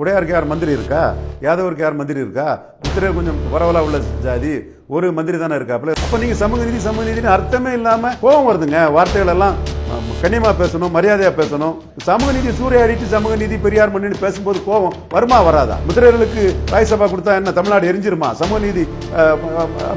உடையாருக்கு யார் மந்திரி இருக்கா? யாதவருக்கு யார் மந்திரி இருக்கா? புத்திரை கொஞ்சம் பரவலா உள்ள ஜாதி ஒரு மந்திரி தானே இருக்காப்புல. அப்ப நீங்க சமூக நீதி சமூக நீதினு அர்த்தமே இல்லாம கோபம் வருதுங்க. வார்த்தைகள் எல்லாம் ஆம், கண்ணியமா பேசணும் மரியாதையா பேசணும். சமூக நீதி சூறையாடிட்டு சமூக நீதி பெரியார் மண்ணின்னு பேசும்போது கோபம் வருமா வராதா? முத்திரையர்களுக்கு ராஜ்சபா கொடுத்தா என்ன தமிழ்நாடு எரிஞ்சிருமா? சமூக நீதி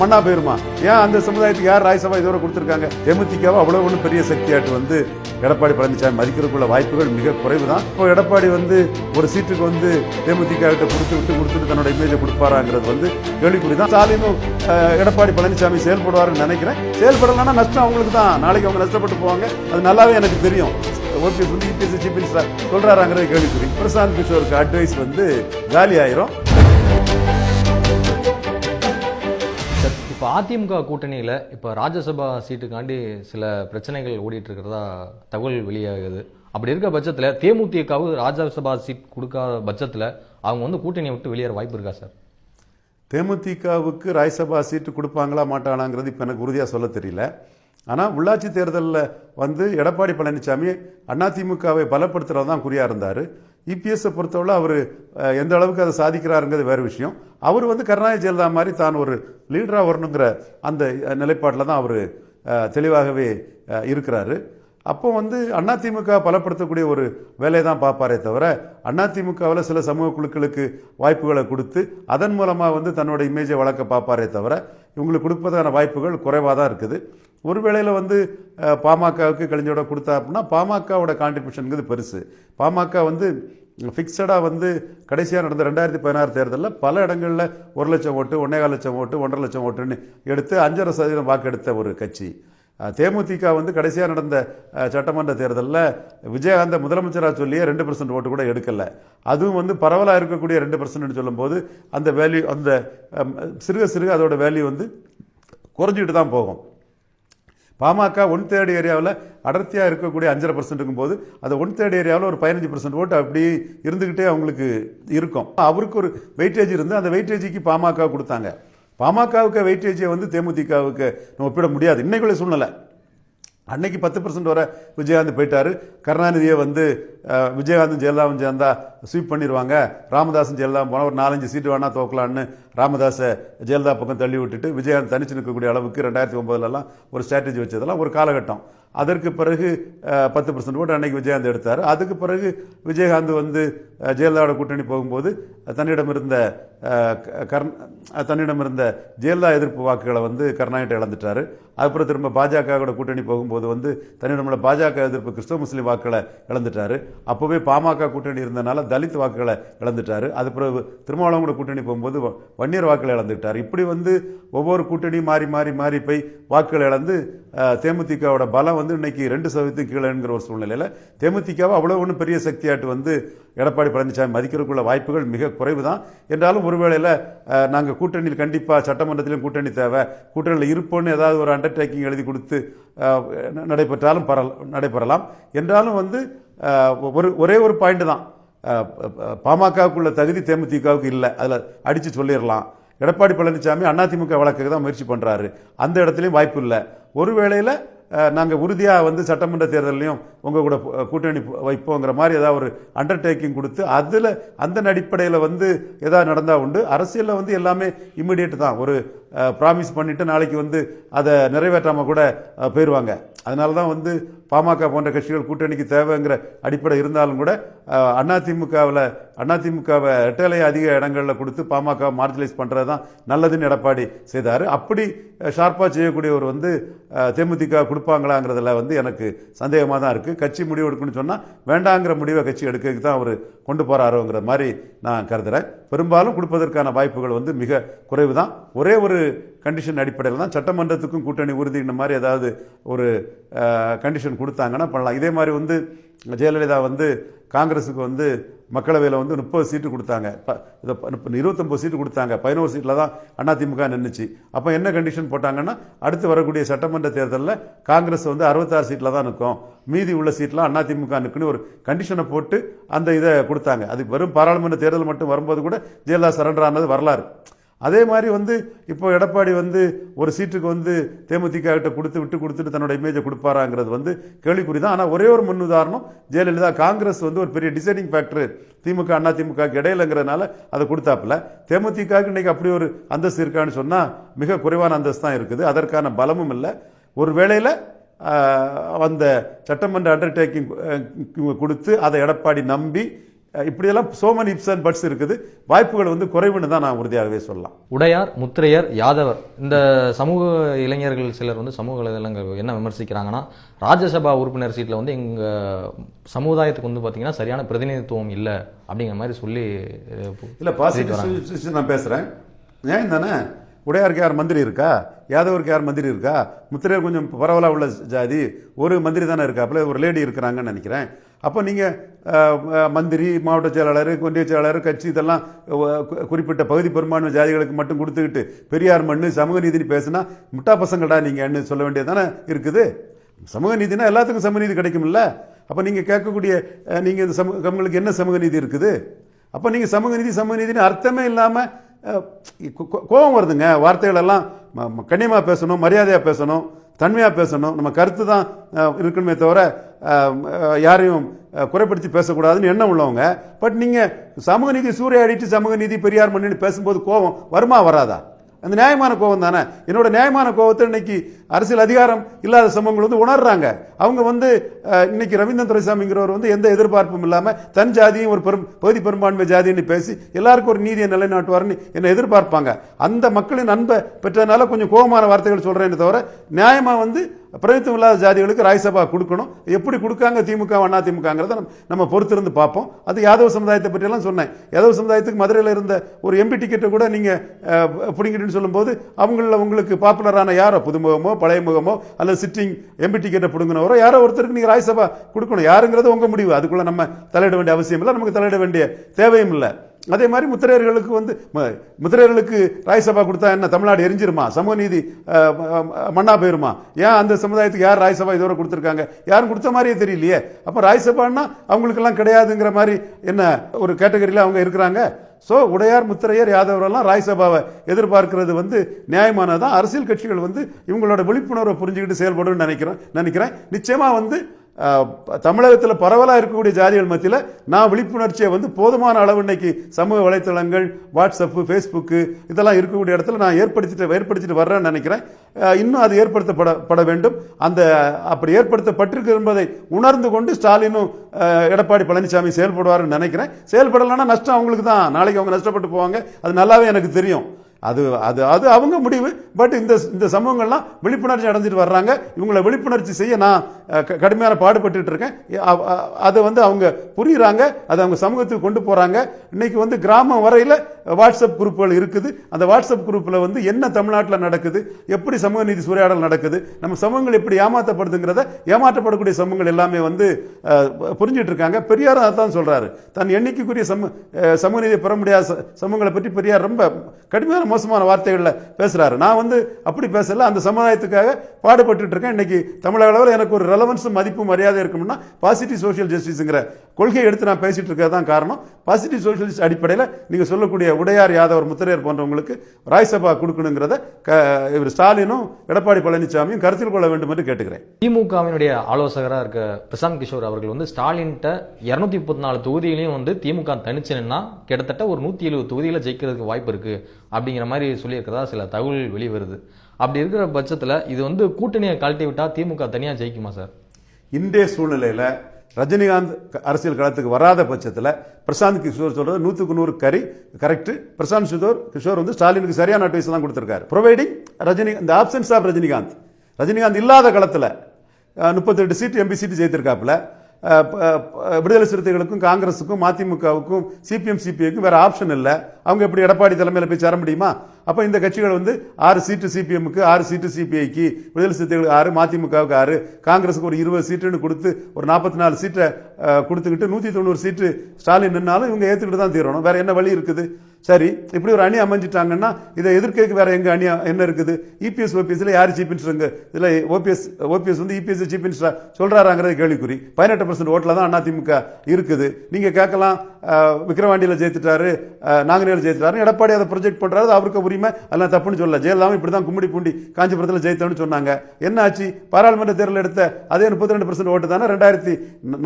மண்ணா போயிருமா? ஏன் அந்த சமுதாயத்துக்கு யார் ராஜ்சபா இதோட கொடுத்துருக்காங்க? தேமுதிகாவோ அவ்வளவு ஒன்றும் பெரிய சக்தியாட்டு வந்து எடப்பாடி பழனிசாமி மதிக்கிறதுக்குள்ள வாய்ப்புகள் மிக குறைவு தான் இப்போ எடப்பாடி வந்து ஒரு சீட்டுக்கு வந்து தேமுதிக கிட்ட கொடுத்து விட்டு கொடுத்துட்டு தன்னோட இமேஜை கொடுப்பாராங்கிறது வந்து கேள்விக்குறி தான் ஸ்டாலினும் எடப்பாடி பழனிசாமி செயல்படுவாருன்னு நினைக்கிறேன். செயல்படலைன்னா நஷ்டம் அவங்களுக்கு தான் நாளைக்கு அவங்க நஷ்டப்பட்டு போவாங்க. அது நல்லாவே எனக்கு தெரியும். ஓபிஎஸ் வந்து இபிஎஸ் சீஃப் மினிஸ்டர் சொல்றாராங்கிறது கேள்விக்குறி பிரசாந்த் கிஷோருக்கு அட்வைஸ் வந்து காலி ஆயிரும். இப்போ அதிமுக கூட்டணியில் இப்போ ராஜ்யசபா சீட்டுக்காண்டி சில பிரச்சனைகள் ஓடிட்டு இருக்கிறதா தகவல் வெளியாகுது. அப்படி இருக்க பட்சத்தில் தேமுதிகவுக்கு ராஜ்யசபா சீட் கொடுக்காத பட்சத்தில் அவங்க வந்து கூட்டணியை விட்டு வெளியேற வாய்ப்பு இருக்கா சார்? தேமுதிகவுக்கு ராஜ்சபா சீட்டு கொடுப்பாங்களா மாட்டாங்களாங்கிறது இப்போ எனக்கு உறுதியாக சொல்ல தெரியல. ஆனால் உள்ளாட்சி தேர்தலில் வந்து எடப்பாடி பழனிசாமி அதிமுகவை பலப்படுத்துகிறது தான் குறியாக இருந்தார். இபிஎஸ்ஸை பொறுத்தவரை அவர் எந்த அளவுக்கு அதை சாதிக்கிறாருங்கிறது வேறு விஷயம். அவர் வந்து கருணாநிதி ஜெயலலிதா மாதிரி தான் ஒரு லீடராக வரணுங்கிற அந்த நிலைப்பாட்டில் தான் அவர் தெளிவாகவே இருக்கிறாரு. அப்போ வந்து அதிமுக பலப்படுத்தக்கூடிய ஒரு வேலையை தான் பார்ப்பாரே தவிர அதிமுகவில் சில சமூக குழுக்களுக்கு வாய்ப்புகளை கொடுத்து அதன் மூலமாக வந்து தன்னோட இமேஜை வளர்க்க பார்ப்பாரே தவிர இவங்களுக்கு கொடுப்பதான வாய்ப்புகள் குறைவாக தான் இருக்குது. ஒரு வேளையில் வந்து பாமகவுக்கு கலைஞரோட கொடுத்தா அப்படின்னா பாமகவோட கான்ட்ரிபியூஷனுங்கிறது பெருசு. பாமக வந்து ஃபிக்ஸடாக வந்து கடைசியாக நடந்த ரெண்டாயிரத்தி பதினாறு தேர்தலில் பல இடங்களில் ஒரு லட்சம் ஓட்டு ஒன்றேகால் லட்சம் ஓட்டு ஒன்றரை லட்சம் ஓட்டுன்னு எடுத்து அஞ்சரை சதவீதம் வாக்கெடுத்த ஒரு கட்சி. தேமுதிக வந்து கடைசியாக நடந்த சட்டமன்ற தேர்தலில் விஜயகாந்த முதலமைச்சராக சொல்லியே ரெண்டு பர்சன்ட் ஓட்டு கூட எடுக்கல. அதுவும் வந்து பரவலாக இருக்கக்கூடிய ரெண்டு பர்சன்ட்னு சொல்லும்போது அந்த வேல்யூ அந்த சிறுக சிறுக அதோட வேல்யூ வந்து குறைஞ்சிட்டு தான் போகும். பாமக ஒன் தேர்ட் ஏரியாவில் அடர்த்தியாக இருக்கக்கூடிய அஞ்சரை பர்சன்ட் போது அந்த ஒன் தேர்ட் ஏரியாவில் ஒரு பதினஞ்சு பர்சன்ட் ஓட்டு அப்படி இருந்துக்கிட்டே அவங்களுக்கு இருக்கும். அவருக்கு ஒரு வெயிட்டேஜ் இருந்து அந்த வெயிட்டேஜுக்கு பாமக கொடுத்தாங்க. பாமகவுக்கு வெயிட்டேஜை வந்து தேமுதிகவுக்கு நம்ம ஒப்பிட முடியாது. இன்னைக்குள்ள சூழ்நிலை. அன்னைக்கு பத்து பர்சன்ட் வர விஜயகாந்த் போயிட்டார். கருணாநிதியை வந்து விஜயகாந்தும் ஜெயலலிதாவும் சேர்ந்தா ஸ்வீப் பண்ணிடுவாங்க ராமதாஸும் ஜெயலலிதா போனால் ஒரு நாலஞ்சு சீட்டு வேணால் தோக்கலான்னு ராமதாஸை ஜெயலலிதா பக்கம் தள்ளி விட்டுட்டு விஜயகாந்த் தனிச்சு நிற்கக்கூடிய அளவுக்கு ரெண்டாயிரத்தி ஒம்பதுலலாம் ஒரு ஸ்ட்ராட்டஜி வச்சதெல்லாம் ஒரு காலகட்டம். அதற்கு பிறகு பத்து பர்சன்ட் ஓட்டு அன்னைக்கு விஜயகாந்த் எடுத்தார். அதுக்கு பிறகு விஜயகாந்த் வந்து ஜெயலலிதாவோட கூட்டணி போகும்போது தன்னிடம் இருந்த அஹ், கர்ண் தன்னிடம் இருந்த ஜெயலலிதா எதிர்ப்பு வாக்குகளை வந்து கருணாநிதி இழந்துட்டாரு. அதுக்கப்புறம் திரும்ப பாஜகவோட கூட்டணி போகும்போது வந்து தன்னிடமுள்ள பாஜக எதிர்ப்பு கிறிஸ்தவ முஸ்லீம் வாக்குகளை இழந்துட்டாரு. அப்போவே பாமக கூட்டணி இருந்தனால தலித் வாக்குகளை இழந்துட்டார். அது பிறகு திருமாவளவன் கூட கூட்டணி போகும்போது வன்னியர் வாக்குகளை இழந்துட்டார். இப்படி வந்து ஒவ்வொரு கூட்டணியும் மாறி மாறி மாறி போய் வாக்குகளை இழந்து தேமுதிகவோட பலம் வந்து இன்னைக்கு ரெண்டு சதவீதத்துக்கு கீழேங்கிற ஒரு சூழ்நிலையில் தேமுதிகவை அவ்வளோ ஒன்றும் பெரிய சக்தியாட்டு வந்து எடப்பாடி பழனிசாமி மதிக்கிறதுக்குள்ள வாய்ப்புகள் மிக குறைவு தான் என்றாலும் ஒருவேளையில் நாங்கள் கூட்டணியில் கண்டிப்பாக சட்டமன்றத்திலும் கூட்டணி தேவை. கூட்டணியில் இருப்போன்னு ஏதாவது ஒரு அண்டர்டேக்கிங் எழுதி கொடுத்து நடைபெற்றாலும் பரல நடைபெறலாம். என்றாலும் வந்து ஒரு ஒரே ஒரு பாயிண்ட் தான். பாமகவுக்குள்ள தகுதி தேமுதிகவுக்கு இல்லை. அதில் அடித்து சொல்லிடலாம் எடப்பாடி பழனிசாமி அதிமுக வழக்குக்கு தான் முயற்சி பண்ணுறாரு அந்த இடத்துலையும் வாய்ப்பு இல்லை. ஒரு வேளையில் நாங்கள் உறுதியாக வந்து சட்டமன்ற தேர்தலையும் உங்கள் கூட கூட்டணி வைப்போங்கிற மாதிரி ஏதாவது ஒரு அண்டர்டேக்கிங் கொடுத்து அதில் அந்த அடிப்படையில் வந்து எதாவது நடந்தால் உண்டு. அரசியலில் வந்து எல்லாமே இம்மிடியேட் தான். ஒரு ப்ராமிஸ் பண்ணிவிட்டு நாளைக்கு வந்து அதை நிறைவேற்றாமல் கூட போயிடுவாங்க அதனால தான் வந்து பாமக போன்ற கட்சிகள் கூட்டணிக்கு தேவைங்கிற அடிப்படை இருந்தாலும் கூட அதிமுகவில் அதிமுகவை ரெட்டலை அதிக இடங்களில் கொடுத்து பாமக மார்ஜினைஸ் பண்ணுறது தான் நல்லதுன்னு எடப்பாடி செய்தார். அப்படி ஷார்ப்பாக செய்யக்கூடியவர் வந்து தேமுதிக கொடுப்பாங்களாங்கிறதுல வந்து எனக்கு சந்தேகமாக தான் இருக்குது கட்சி முடிவு எடுக்கணும்னு சொன்னால் வேண்டாங்கிற முடிவை கட்சி எடுக்கிறதுக்கு தான் அவர் கொண்டு போகிறாரோங்கிற மாதிரி நான் கருதுகிறேன் பெரும்பாலும் கொடுப்பதற்கான வாய்ப்புகள் வந்து மிக குறைவு தான். ஒரே ஒரு கண்டிஷன் அடிப்படையில் தான் சட்டமன்றத்துக்கும் கூட்டணி உறுதின மாதிரி ஏதாவது ஒரு கண்டிஷன் கொடுத்தாங்கன்னா பண்ணலாம். இதே மாதிரி வந்து ஜெயலலிதா வந்து காங்கிரஸுக்கு வந்து மக்களவையில் வந்து முப்பது சீட்டு கொடுத்தாங்க. இருபத்தொம்பது சீட்டு கொடுத்தாங்க. பதினோரு சீட்டில் தான் அதிமுக நின்றுச்சு அப்போ என்ன கண்டிஷன் போட்டாங்கன்னா அடுத்து வரக்கூடிய சட்டமன்ற தேர்தலில் காங்கிரஸ் வந்து அறுபத்தாறு சீட்டில் தான் நிற்கும் மீதி உள்ள சீட்லாம் அதிமுக நிற்குன்னு ஒரு கண்டிஷனை போட்டு அந்த இதை கொடுத்தாங்க. அது வெறும் பாராளுமன்ற தேர்தல் மட்டும் வரும்போது கூட ஜெயலலிதா சரண்டர் ஆனது வரலாறு. அதே மாதிரி வந்து இப்போ எடப்பாடி வந்து ஒரு சீட்டுக்கு வந்து தேமுதிக கிட்ட கொடுத்து விட்டு கொடுத்துட்டு தன்னோட இமேஜை கொடுப்பாராங்கிறது வந்து கேள்விக்குறி தான். ஆனால் ஒரே ஒரு முன் உதாரணம் ஜெயலலிதா காங்கிரஸ் வந்து ஒரு பெரிய டிசைடிங் ஃபேக்டர் திமுக அண்ணா திமுக இடையிலங்கிறதுனால அதை கொடுத்தாப்புல. தேமுதிகவுக்கு இன்னைக்கு அப்படி ஒரு அந்தஸ்து இருக்கான்னு சொன்னால் மிக குறைவான அந்தஸ்து தான் இருக்குது. அதற்கான பலமும் இல்லை. ஒரு வேளையில் அந்த சட்டமன்ற அண்டர்டேக்கிங் கொடுத்து அதை எடப்பாடி நம்பி இப்படியெல்லாம் சோமன் இப்ஸ் அண்ட் பட்ஸ் இருக்குது. வாய்ப்புகள் வந்து குறைவுன்னு தான் நான் உறுதியாகவே சொல்லலாம். உடையார் முத்திரையர் யாதவர். இந்த சமூக இளைஞர்கள் சிலர் வந்து சமூக இளைஞர்கள் என்ன விமர்சிக்கிறாங்கன்னா ராஜ்யசபா உறுப்பினர் சீட்டில் வந்து எங்க சமுதாயத்துக்கு வந்து பார்த்தீங்கன்னா சரியான பிரதிநிதித்துவம் இல்லை அப்படிங்கிற மாதிரி சொல்லி இல்லை பாசிட்டிவ் நான் பேசுகிறேன் ஏன் தானே? உடையாருக்கு யார் மந்திரி இருக்கா? யாதவருக்கு யார் மந்திரி இருக்கா? முத்திரையர் கொஞ்சம் பரவலாக உள்ள ஜாதி ஒரு மந்திரி தானே இருக்காப்புல ஒரு லேடி இருக்கிறாங்கன்னு நினைக்கிறேன். அப்போ நீங்கள் மந்திரி மாவட்ட செயலாளர் ஒன்றிய செயலாளர் கட்சி இதெல்லாம் குறிப்பிட்ட பகுதி பெரும்பான்மை ஜாதிகளுக்கு மட்டும் கொடுத்துக்கிட்டு பெரியார் மண்ணு சமூக நீதினு பேசுனா முட்டா பசங்கடா நீங்கன்னு சொல்ல வேண்டியது தானே இருக்குது. சமூக நீதினா எல்லாத்துக்கும் சமூக நீதி கிடைக்கும்ல. அப்போ நீங்கள் கேட்கக்கூடிய நீங்கள் இந்த சமூக உங்களுக்கு என்ன சமூக நீதி இருக்குது? அப்போ நீங்கள் சமூக நீதி சமூக நீதினு அர்த்தமே இல்லாமல் கோபம் வருதுங்க. வார்த்தைகள் எல்லாம் பேசணும் மரியாதையாக பேசணும் தன்மையாக பேசணும். நம்ம கருத்து தான் இருக்கணுமே தவிர யாரையும் குறைப்படுத்தி பேசக்கூடாதுன்னு எண்ணம் உள்ளவங்க. பட் நீங்கள் சமூக நீதி சூறையாடிட்டு சமூக நீதி பெரியார் மண்ணின்னு பேசும்போது கோபம் வருமா வராதா? அந்த நியாயமான கோபம் தானே? என்னோட நியாயமான கோபத்தை இன்னைக்கு அரசியல் அதிகாரம் இல்லாத சமூகங்கள் வந்து உணர்றாங்க. அவங்க வந்து இன்னைக்கு ரவீந்திரன் துரைசாமிங்கிறவர் வந்து எந்த எதிர்பார்ப்பும் இல்லாமல் தன் ஜாதியும் ஒரு பெரும் பகுதி பெரும்பான்மை ஜாதின்னு பேசி எல்லாருக்கும் ஒரு நீதியை நிலைநாட்டுவார்னு என்ன எதிர்பார்ப்பாங்க. அந்த மக்களின் அன்பை பெற்றதுனால கொஞ்சம் கோபமான வார்த்தைகள் சொல்கிறேன்னு தவிர நியாயமாக வந்து பிரதித்துவம் இல்லாத ஜாதிகளுக்கு ராஜ்யசபா கொடுக்கணும். எப்படி கொடுக்காங்க திமுக அண்ணா திமுகங்கிறத நம்ம நம்ம பொறுத்திருந்து பார்ப்போம். அது யாதவ சமுதாயத்தை பற்றியெல்லாம் சொன்னேன். யாதவ சமுதாயத்துக்கு மதுரையில் இருந்த ஒரு எம்பி டிக்கெட்டை கூட நீங்கள் பிடிங்கிட்டுன்னு சொல்லும்போது அவங்களில் உங்களுக்கு பாப்புலரான யாரோ புதுமுகமோ பழைய முகமோ அல்லது சிட்டிங் எம்பி டிக்கெட்டை பிடுங்கினவரோ யாரோ ஒருத்தருக்கு நீங்கள் ராஜ்யசபா கொடுக்கணும். யாருங்கிறது உங்கள் முடிவு. அதுக்குள்ளே நம்ம தலையிட வேண்டிய அவசியம் இல்லை நமக்கு தலையிட வேண்டிய தேவையும் இல்லை. அதே மாதிரி முத்திரையர்களுக்கு வந்து ம- முத்திரையர்களுக்கு ராஜ்யசபா கொடுத்தா என்ன? தமிழ்நாடு எரிஞ்சிருமா? சமூக நீதி மண்ணா போயிருமா? ஏன் அந்த சமுதாயத்துக்கு யார் ராஜ்யசபா இதுவரை கொடுத்துருக்காங்க? யாரும் கொடுத்த மாதிரியே தெரியலையே. அப்போ ராஜ்யசபான்னா அவங்களுக்கெல்லாம் கிடையாதுங்கிற மாதிரி என்ன ஒரு கேட்டகரியில் அவங்க இருக்கிறாங்க? ஸோ உடையார் முத்திரையர் யாதவரெல்லாம் ராஜ்யசபாவை எதிர்பார்க்கிறது வந்து நியாயமானதான் அரசியல் கட்சிகள் வந்து இவங்களோட விழிப்புணர்வை புரிஞ்சுக்கிட்டு செயல்படும் நினைக்கிறேன் நினைக்கிறேன். நிச்சயமாக வந்து தமிழகத்தில் பரவலாக இருக்கக்கூடிய ஜாதிகள் மத்தியில் நான் விழிப்புணர்ச்சியை வந்து போதுமான அளவு இன்னைக்கு சமூக வலைத்தளங்கள் வாட்ஸ்அப்பு ஃபேஸ்புக்கு இதெல்லாம் இருக்கக்கூடிய இடத்துல நான் ஏற்படுத்திட்டு ஏற்படுத்திட்டு வர்றேன்னு நினைக்கிறேன். இன்னும் அது ஏற்படுத்தப்பட பட வேண்டும். அந்த அப்படி ஏற்படுத்தப்பட்டிருக்கு என்பதை உணர்ந்து கொண்டு ஸ்டாலினும் எடப்பாடி பழனிசாமி செயல்படுவார்னு நினைக்கிறேன். செயல்படலைன்னா நஷ்டம் அவங்களுக்கு தான். நாளைக்கு அவங்க நஷ்டப்பட்டு போவாங்க. அது நல்லாவே எனக்கு தெரியும். அது அது அது அவங்க முடிவு. பட் இந்த இந்த சமூகங்கள்லாம் விழிப்புணர்ச்சி அடைஞ்சிட்டு வர்றாங்க. இவங்களை விழிப்புணர்ச்சி செய்ய நான் கடுமையான பாடுபட்டு இருக்கேன் அதை வந்து அவங்க புரியுறாங்க அதை அவங்க சமூகத்துக்கு கொண்டு போகிறாங்க இன்னைக்கு வந்து கிராமம் வரையில் வாட்ஸ்அப் குரூப்புகள் இருக்குது. அந்த வாட்ஸ்அப் குரூப்பில் வந்து என்ன தமிழ்நாட்டில் நடக்குது எப்படி சமூக நீதி சூறையாடல் நடக்குது நம்ம சமூகங்கள் எப்படி ஏமாற்றப்படுதுங்கிறத ஏமாற்றப்படக்கூடிய சமூகங்கள் எல்லாமே வந்து புரிஞ்சிட்டு இருக்காங்க பெரியாரும் அதான் சொல்கிறாரு தன் எண்ணிக்கைக்குரிய சமூக சமூக நீதியை பெற முடியாத ச- சமூகங்களை பற்றி பெரியார் ரொம்ப கடுமையான மோசமான வார்த்தைகளில் பேசுகிறாரு நான் வந்து அப்படி பேசல. அந்த சமுதாயத்துக்காக பாடுபட்டுட்டு இருக்கேன் இன்னைக்கு தமிழக அளவில் எனக்கு ஒரு ரெலவன்ஸும் மதிப்பு மரியாதை இருக்கும்னா பாசிட்டிவ் சோஷியல் ஜஸ்டிஸுங்கிற கொள்கையை எடுத்து நான் பேசிட்டு இருக்கிறது தான் காரணம். பாசிட்டிவ் சோஷியலிஸ்ட் அடிப்படையில் நீங்கள் சொல்லக்கூடிய உடையார் யாதவர் முத்திரையர் போன்றவங்களுக்கு ராஜ்யசபா கொடுக்கணுங்கிறத க இவர் ஸ்டாலினும் எடப்பாடி பழனிசாமியும் கருத்தில் கொள்ள வேண்டும் என்று கேட்டுக்கிறேன். திமுகவினுடைய ஆலோசகராக இருக்க பிரசாந்த் கிஷோர் அவர்கள் வந்து ஸ்டாலின்கிட்ட இரநூத்தி முப்பத்தி நாலு தொகுதிகளையும் வந்து திமுக தனிச்சு நின்னா கிட்டத்தட்ட ஒரு நூற்றி எழுபது தொகுதிகளை ஜெயிக்கிறதுக்கு வாய்ப்பு இருக்குது அப்படிங்கிற மாதிரி சொல்லியிருக்கிறதா சில தகவல் வெளிவருது. அப்படி இருக்கிற பட்சத்தில் இது வந்து கூட்டணியை கழட்டி விட்டால் திமுக தனியாக ஜெயிக்குமா சார்? இன்றைய சூழ்நிலையில் ரஜினிகாந்த் அரசியல் களத்துக்கு வராத பட்சத்தில் பிரசாந்த் கிஷோர் சொல்றது நூற்றுக்கு நூறு கறி கரெக்டு. பிரசாந்த் கிஷோர் கிஷோர் வந்து ஸ்டாலினுக்கு சரியான அட்வைஸ் தான் கொடுத்துருக்காரு. ப்ரொவைடிங் ரஜினி இந்த ஆப்சன்ஸ் ஆஃப் ரஜினிகாந்த். ரஜினிகாந்த் இல்லாத களத்தில் முப்பத்தெட்டு சீட்டு எம்பி சீட்டு ஜெயித்திருக்காப்புல. விடுதலை சிறுத்தைகளுக்கும் காங்கிரஸுக்கும் மதிமுகவுக்கும் சிபிஎம் சிபிஐக்கும் வேறு ஆப்ஷன் இல்லை. அவங்க எப்படி எடப்பாடி தலைமையில் போய் சேர முடியுமா? அப்போ இந்த கட்சிகள் வந்து ஆறு சீட்டு சிபிஎம்க்கு ஆறு சீட்டு சிபிஐக்கு விடுதலை சிறுத்தைகளுக்கு ஆறு மதிமுகவுக்கு ஆறு காங்கிரஸுக்கு ஒரு இருபது சீட்டுன்னு கொடுத்து ஒரு நாற்பத்தி நாலு சீட்டை கொடுத்துக்கிட்டு நூற்றி தொண்ணூறு சீட்டு ஸ்டாலின் நின்னாலும் இவங்க ஏற்றுக்கிட்டு தான் தீரணும். வேறு என்ன வழி இருக்குது? சரி இப்படி ஒரு அணி அமைஞ்சிட்டாங்கன்னா இதை எதிர்க்க வேற எங்க அணி என்ன இருக்குது? இபிஎஸ் ஓபிஎஸ்ல யார் சீஃப் மினிஸ்டருங்க இதுல ஓபிஎஸ் ஓபிஎஸ் வந்து இபிஎஸ் சீஃப் மினிஸ்டர் சொல்றாராங்கிறது கேள்விக்குறி. பதினெட்டு பர்சன்ட் ஓட்டில் தான் அதிமுக இருக்குது. நீங்க கேட்கலாம் விக்ரவாண்டியில் ஜெயித்துட்டாரு அஹ், நாங்குநேரில் ஜெயித்துட்டாரு எடப்பாடி அதை ப்ரொஜெக்ட் பண்றாரு அவருக்கு உரிமை. அதெல்லாம் தப்புன்னு சொல்லல. ஜெயலலிதாவும் இப்படி தான் கும்மிடி பூண்டி காஞ்சிபுரத்தில் ஜெயித்தோம்னு சொன்னாங்க. என்ன ஆச்சு? பாராளுமன்ற தேர்தல் எடுத்த அதே முப்பத்தி ரெண்டு பர்சன்ட் ஓட்டு தானே? ரெண்டாயிரத்தி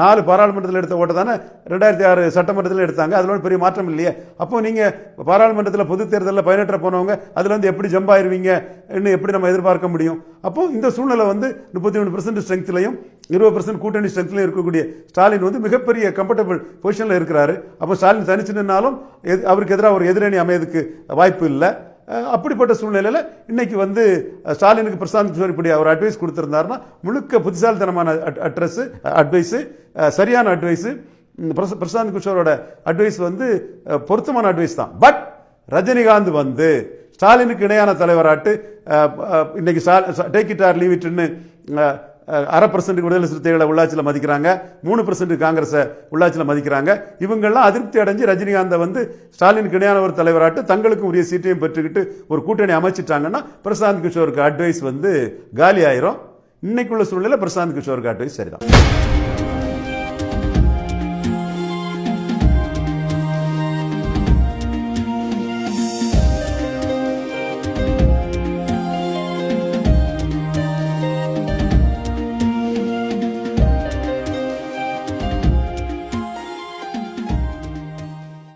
நாலு பாராளுமன்றத்தில் எடுத்த ஓட்டு தானே? ரெண்டாயிரத்தி ஆறு சட்டமன்றத்தில் எடுத்தாங்க. அதில் பெரிய மாற்றம் இல்லையே. அப்போ நீங்கள் பாராளுமன்றத்தில் பொது தேர்தலில் பயனற்ற போனவங்க அதில் வந்து எப்படி ஜம்ப் ஆயிருவீங்க? இன்னும் எப்படி நம்ம எதிர்பார்க்க முடியும்? அப்போ இந்த சூழ்நிலை வந்து முப்பத்தி மூணு பர்சன்ட் ஸ்ட்ரென்த்லையும் இருபது பர்சன்ட் கூட்டணி ஸ்ட்ரென்த்லையும் இருக்கக்கூடிய ஸ்டாலின் வந்து மிகப்பெரிய கம்ஃபர்டபுள் பொசிஷனில் இருக்கிறாரு. அப்போ ஸ்டாலின் தனிச்சு நின்னாலும் எது- அவருக்கு எதிராக ஒரு எதிரணி அமையதுக்கு வாய்ப்பு இல்லை. அப்படிப்பட்ட சூழ்நிலையில் இன்னைக்கு வந்து ஸ்டாலினுக்கு பிரசாந்த் கிஷோர் இப்படி அவர் அட்வைஸ் கொடுத்துருந்தாருன்னா முழுக்க புத்திசாலித்தனமான அட்ரஸ் அட்வைஸு சரியான அட்வைஸு பிரசாந்த் கிஷோரோட அட்வைஸ் வந்து பொருத்தமான அட்வைஸ் தான். பட் ரஜினிகாந்த் வந்து ஸ்டாலினுக்கு இணையான தலைவராட்டு இன்னைக்கு டேக் இட் ஆர் லீவ் இட்னு அரை பர்சன்ட் விடுதலை சிறுத்தைகளை உள்ளாட்சியில் மதிக்கிறாங்க. மூணு பர்சன்ட் காங்கிரஸை உள்ளாட்சியில் மதிக்கிறாங்க. இவங்கெல்லாம் அதிருப்தி அடைஞ்சு ரஜினிகாந்தை வந்து ஸ்டாலினுக்கு இணையான ஒரு தலைவராட்டு தங்களுக்கும் உரிய சீட்டையும் பெற்றுக்கிட்டு ஒரு கூட்டணி அமைச்சிட்டாங்கன்னா பிரசாந்த் கிஷோருக்கு அட்வைஸ் வந்து காலி ஆயிரும் இன்னைக்குள்ள சூழ்நிலை பிரசாந்த் கிஷோருக்கு அட்வைஸ் சரிதான்.